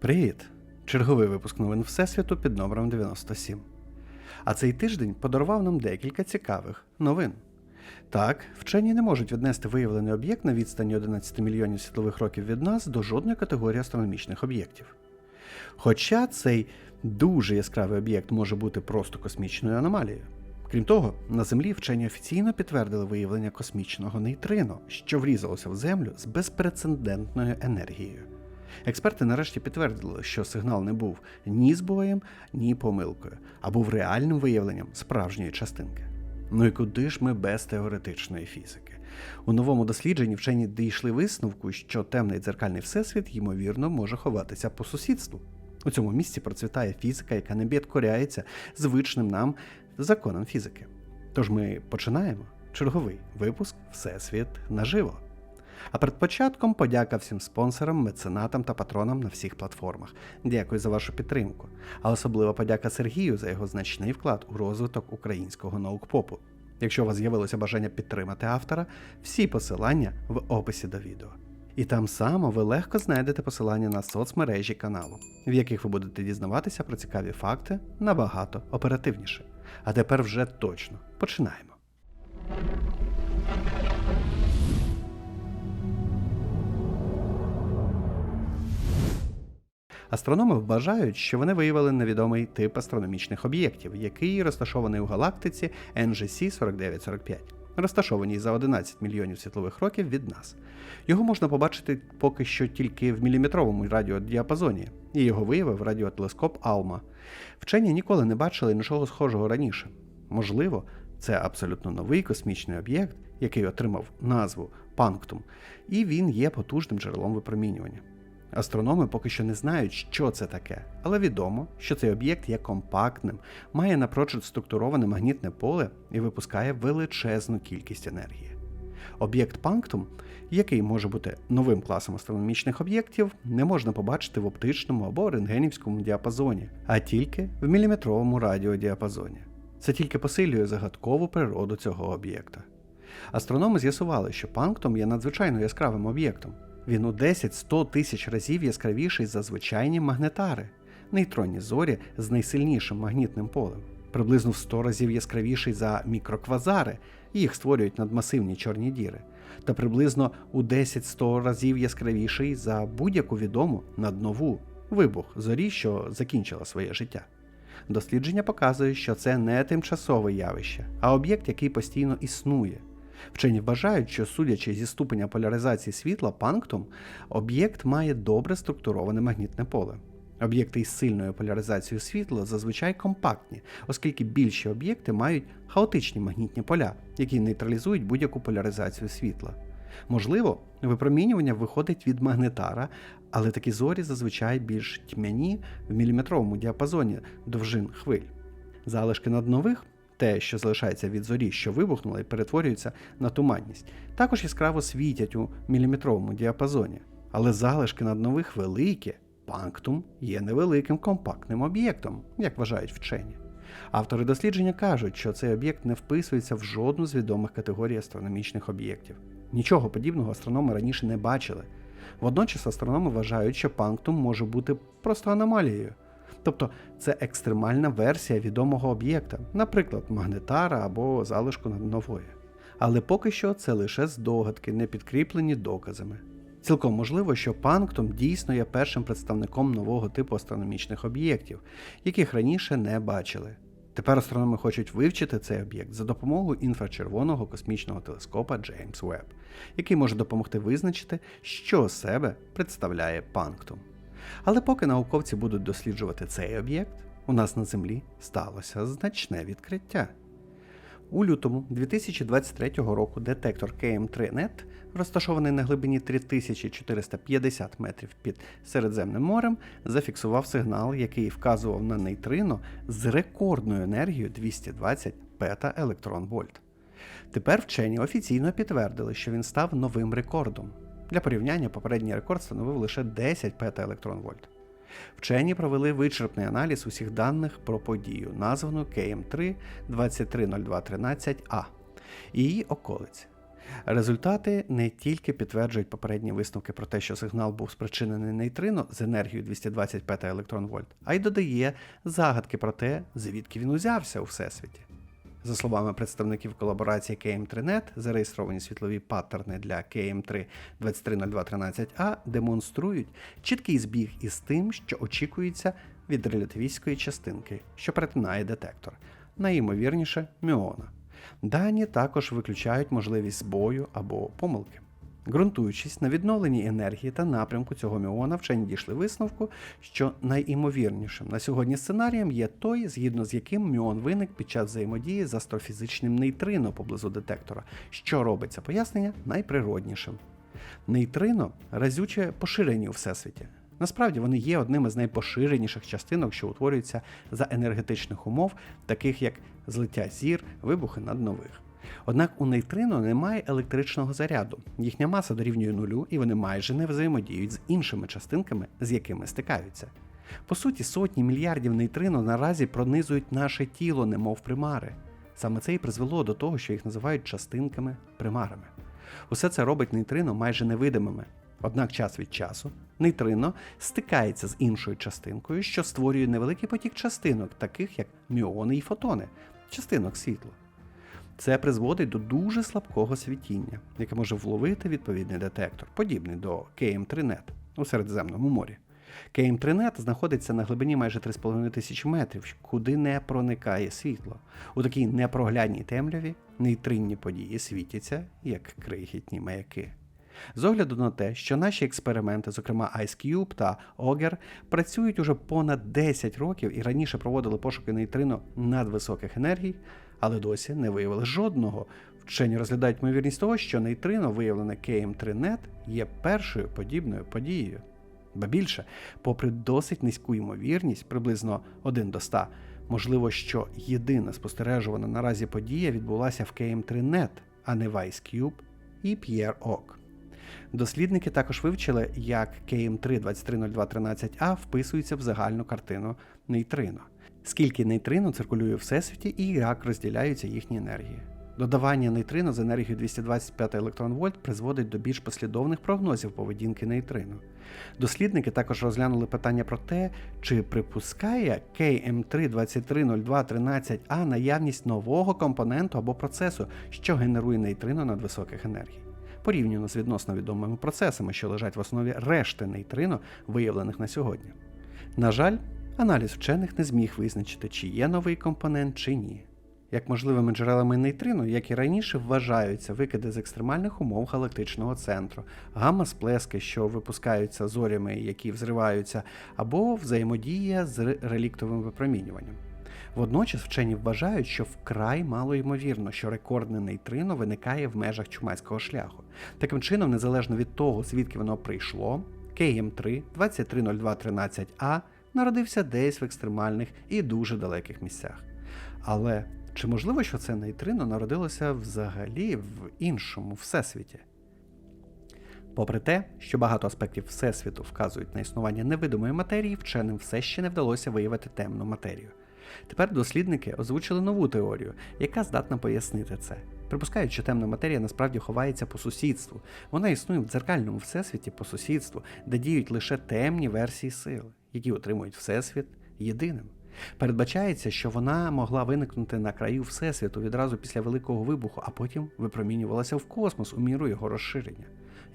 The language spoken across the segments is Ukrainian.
Привіт! Черговий випуск новин Всесвіту під номером 97. А цей тиждень подарував нам декілька цікавих новин. Так, вчені не можуть віднести виявлений об'єкт на відстані 11 мільйонів світлових років від нас до жодної категорії астрономічних об'єктів. Хоча цей дуже яскравий об'єкт може бути просто космічною аномалією. Крім того, на Землі вчені офіційно підтвердили виявлення космічного нейтрино, що врізалося в Землю з безпрецедентною енергією. Експерти нарешті підтвердили, що сигнал не був ні збоєм, ні помилкою, а був реальним виявленням справжньої частинки. Ну і куди ж ми без теоретичної фізики? У новому дослідженні вчені дійшли висновку, що темний дзеркальний всесвіт, ймовірно, може ховатися по сусідству. У цьому місці процвітає фізика, яка не підкоряється звичним нам законам фізики. Тож ми починаємо черговий випуск Всесвіт наживо. А перед початком подяка всім спонсорам, меценатам та патронам на всіх платформах. Дякую за вашу підтримку. А особлива подяка Сергію за його значний вклад у розвиток українського наукпопу. Якщо у вас з'явилося бажання підтримати автора, всі посилання в описі до відео. І там само ви легко знайдете посилання на соцмережі каналу, в яких ви будете дізнаватися про цікаві факти набагато оперативніше. А тепер вже точно починаємо. Астрономи вважають, що вони виявили невідомий тип астрономічних об'єктів, який розташований у галактиці NGC 4945, розташованій за 11 мільйонів світлових років від нас. Його можна побачити поки що тільки в міліметровому радіодіапазоні, і його виявив радіотелескоп Алма. Вчені ніколи не бачили нічого схожого раніше. Можливо, це абсолютно новий космічний об'єкт, який отримав назву Панктум, і він є потужним джерелом випромінювання. Астрономи поки що не знають, що це таке, але відомо, що цей об'єкт є компактним, має напрочуд структуроване магнітне поле і випускає величезну кількість енергії. Об'єкт Панктум, який може бути новим класом астрономічних об'єктів, не можна побачити в оптичному або рентгенівському діапазоні, а тільки в міліметровому радіодіапазоні. Це тільки посилює загадкову природу цього об'єкта. Астрономи з'ясували, що Панктум є надзвичайно яскравим об'єктом. Він у 10-100 тисяч разів яскравіший за звичайні магнетари, нейтронні зорі з найсильнішим магнітним полем, приблизно в 100 разів яскравіший за мікроквазари, їх створюють надмасивні чорні діри, та приблизно у 10-100 разів яскравіший за будь-яку відому наднову вибух зорі, що закінчила своє життя. Дослідження показує, що це не тимчасове явище, а об'єкт, який постійно існує. Вчені вважають, що судячи зі ступеня поляризації світла панктум, об'єкт має добре структуроване магнітне поле. Об'єкти із сильною поляризацією світла зазвичай компактні, оскільки більші об'єкти мають хаотичні магнітні поля, які нейтралізують будь-яку поляризацію світла. Можливо, випромінювання виходить від магнетара, але такі зорі зазвичай більш тьмяні в міліметровому діапазоні довжин хвиль. Залишки наднових те, що залишається від зорі, що вибухнула і перетворюється на туманність, також яскраво світять у міліметровому діапазоні. Але залишки наднових великі, панктум є невеликим компактним об'єктом, як вважають вчені. Автори дослідження кажуть, що цей об'єкт не вписується в жодну з відомих категорій астрономічних об'єктів. Нічого подібного астрономи раніше не бачили. Водночас астрономи вважають, що панктум може бути просто аномалією. Тобто це екстремальна версія відомого об'єкта, наприклад, магнетара або залишку нової. Але поки що це лише здогадки, не підкріплені доказами. Цілком можливо, що Панктум дійсно є першим представником нового типу астрономічних об'єктів, яких раніше не бачили. Тепер астрономи хочуть вивчити цей об'єкт за допомогою інфрачервоного космічного телескопа Джеймс Веб, який може допомогти визначити, що себе представляє Панктум. Але поки науковці будуть досліджувати цей об'єкт, у нас на Землі сталося значне відкриття. У лютому 2023 року детектор KM3NET, розташований на глибині 3450 метрів під Середземним морем, зафіксував сигнал, який вказував на нейтрино з рекордною енергією 220 пета електрон вольт. Тепер вчені офіційно підтвердили, що він став новим рекордом. Для порівняння попередній рекорд становив лише 10 пета-електрон-вольт. Вчені провели вичерпний аналіз усіх даних про подію, названу KM3 230213А і її околиць. Результати не тільки підтверджують попередні висновки про те, що сигнал був спричинений нейтрино з енергією 225 електрон вольт, а й додає загадки про те, звідки він узявся у всесвіті. За словами представників колаборації KM3net, зареєстровані світлові паттерни для KM3 230213A демонструють чіткий збіг із тим, що очікується від релятивістської частинки, що перетинає детектор, найімовірніше мюона. Дані також виключають можливість збою або помилки. Ґрунтуючись на відновленні енергії та напрямку цього міона, вчені дійшли висновку, що найімовірнішим на сьогодні сценарієм є той, згідно з яким міон виник під час взаємодії з астрофізичним нейтрино поблизу детектора, що робить це пояснення найприроднішим. Нейтрино разюче поширені у всесвіті. Насправді вони є одними з найпоширеніших частинок, що утворюються за енергетичних умов, таких як злиття зір, вибухи наднових. Однак у нейтрино немає електричного заряду, їхня маса дорівнює нулю, і вони майже не взаємодіють з іншими частинками, з якими стикаються. По суті, сотні мільярдів нейтрино наразі пронизують наше тіло, немов примари. Саме це і призвело до того, що їх називають частинками примарами. Усе це робить нейтрино майже невидимими. Однак час від часу нейтрино стикається з іншою частинкою, що створює невеликий потік частинок, таких як міони і фотони, частинок світла. Це призводить до дуже слабкого світіння, яке може вловити відповідний детектор, подібний до KM3NET у Середземному морі. KM3NET знаходиться на глибині майже 3,5 тисячі метрів, куди не проникає світло. У такій непроглядній темряві нейтринні події світяться як крихітні маяки. З огляду на те, що наші експерименти, зокрема IceCube та Auger, працюють уже понад 10 років і раніше проводили пошуки нейтрино надвисоких енергій, але досі не виявили жодного. Вчені розглядають ймовірність того, що нейтрино, виявлене KM3NET, є першою подібною подією. Ба більше, попри досить низьку ймовірність, приблизно 1 до 100, можливо, що єдина спостережувана наразі подія відбулася в KM3NET, а не в IceCube і Pierre Oak. Дослідники також вивчили, як KM3 230213A вписується в загальну картину нейтрино, скільки нейтрино циркулює в всесвіті і як розділяються їхні енергії. Додавання нейтрино з енергією 225 електрон вольт призводить до більш послідовних прогнозів поведінки нейтрино. Дослідники також розглянули питання про те, чи припускає KM3-230213A наявність нового компоненту або процесу, що генерує нейтрино надвисоких енергій порівняно з відносно відомими процесами, що лежать в основі решти нейтрино, виявлених на сьогодні. На жаль, аналіз вчених не зміг визначити, чи є новий компонент чи ні. Як можливими джерелами нейтрино, як і раніше, вважаються викиди з екстремальних умов галактичного центру, гамма-сплески, що випускаються зорями, які взриваються, або взаємодія з реліктовим випромінюванням. Водночас вчені вважають, що вкрай мало ймовірно, що рекордне нейтрино виникає в межах чумацького шляху. Таким чином, незалежно від того, звідки воно прийшло, KM3 230213A народився десь в екстремальних і дуже далеких місцях. Але чи можливо, що це нейтрино народилося взагалі в іншому всесвіті? Попри те, що багато аспектів Всесвіту вказують на існування невидимої матерії, вченим все ще не вдалося виявити темну матерію. Тепер дослідники озвучили нову теорію, яка здатна пояснити це. Припускають, що темна матерія насправді ховається по сусідству. Вона існує в дзеркальному всесвіті по сусідству, де діють лише темні версії сил, які отримують всесвіт єдиним. Передбачається, що вона могла виникнути на краю Всесвіту відразу після Великого вибуху, а потім випромінювалася в космос у міру його розширення.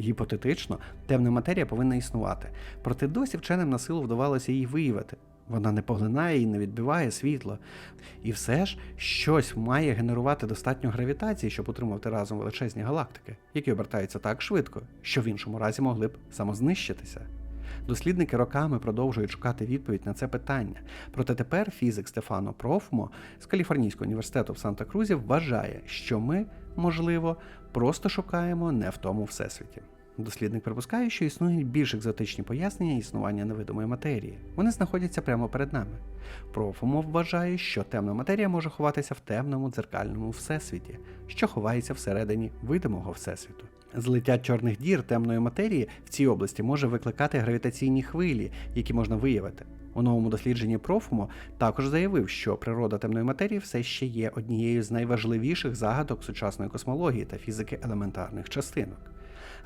Гіпотетично, темна матерія повинна існувати, проте досі вченим на силу вдавалося її виявити. Вона не поглинає і не відбиває світло. І все ж щось має генерувати достатньо гравітації, щоб утримувати разом величезні галактики, які обертаються так швидко, що в іншому разі могли б самознищитися. Дослідники роками продовжують шукати відповідь на це питання. Проте тепер фізик Стефано Профмо з Каліфорнійського університету в Санта-Крузі вважає, що ми, можливо, просто шукаємо не в тому всесвіті. Дослідник припускає, що існують більш екзотичні пояснення існування невидимої матерії. Вони знаходяться прямо перед нами. Профумов вважає, що темна матерія може ховатися в темному дзеркальному всесвіті, що ховається всередині видимого всесвіту. Злиття чорних дір темної матерії в цій області може викликати гравітаційні хвилі, які можна виявити. У новому дослідженні Профумо також заявив, що природа темної матерії все ще є однією з найважливіших загадок сучасної космології та фізики елементарних частинок.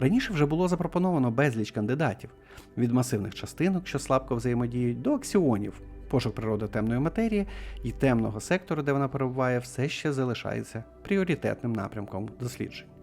Раніше вже було запропоновано безліч кандидатів від масивних частинок, що слабко взаємодіють, до аксіонів. Пошук природи темної матерії і темного сектору, де вона перебуває, все ще залишається пріоритетним напрямком досліджень.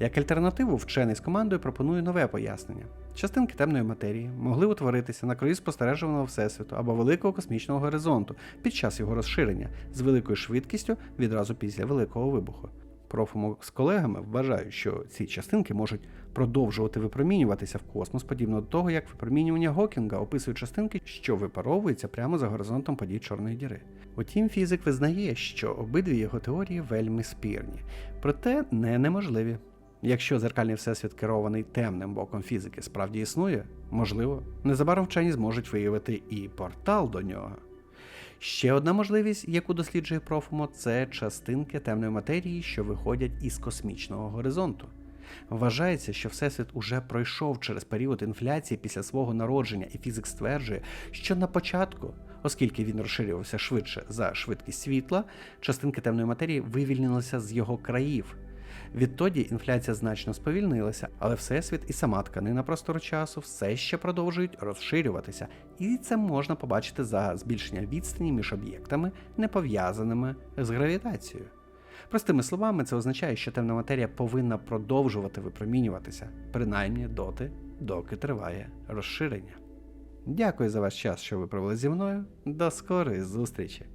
Як альтернативу, вчений з командою пропонує нове пояснення. Частинки темної матерії могли утворитися на краю спостережуваного всесвіту або великого космічного горизонту під час його розширення з великою швидкістю відразу після великого вибуху. Профумо з колегами вважають, що ці частинки можуть продовжувати випромінюватися в космос, подібно до того, як випромінювання Гокінга описує частинки, що випаровуються прямо за горизонтом подій Чорної діри. Утім, фізик визнає, що обидві його теорії вельми спірні, проте не неможливі. Якщо зеркальний всесвіт керований темним боком фізики справді існує, можливо, незабаром вчені зможуть виявити і портал до нього. Ще одна можливість, яку досліджує Профумо, це частинки темної матерії, що виходять із космічного горизонту. Вважається, що Всесвіт уже пройшов через період інфляції після свого народження, і фізик стверджує, що на початку, оскільки він розширювався швидше за швидкість світла, частинки темної матерії вивільнилися з його країв. Відтоді інфляція значно сповільнилася, але Всесвіт і сама тканина простору часу все ще продовжують розширюватися, і це можна побачити за збільшення відстані між об'єктами, не пов'язаними з гравітацією. Простими словами, це означає, що темна матерія повинна продовжувати випромінюватися, принаймні доти, доки триває розширення. Дякую за ваш час, що ви провели зі мною. До скорої зустрічі!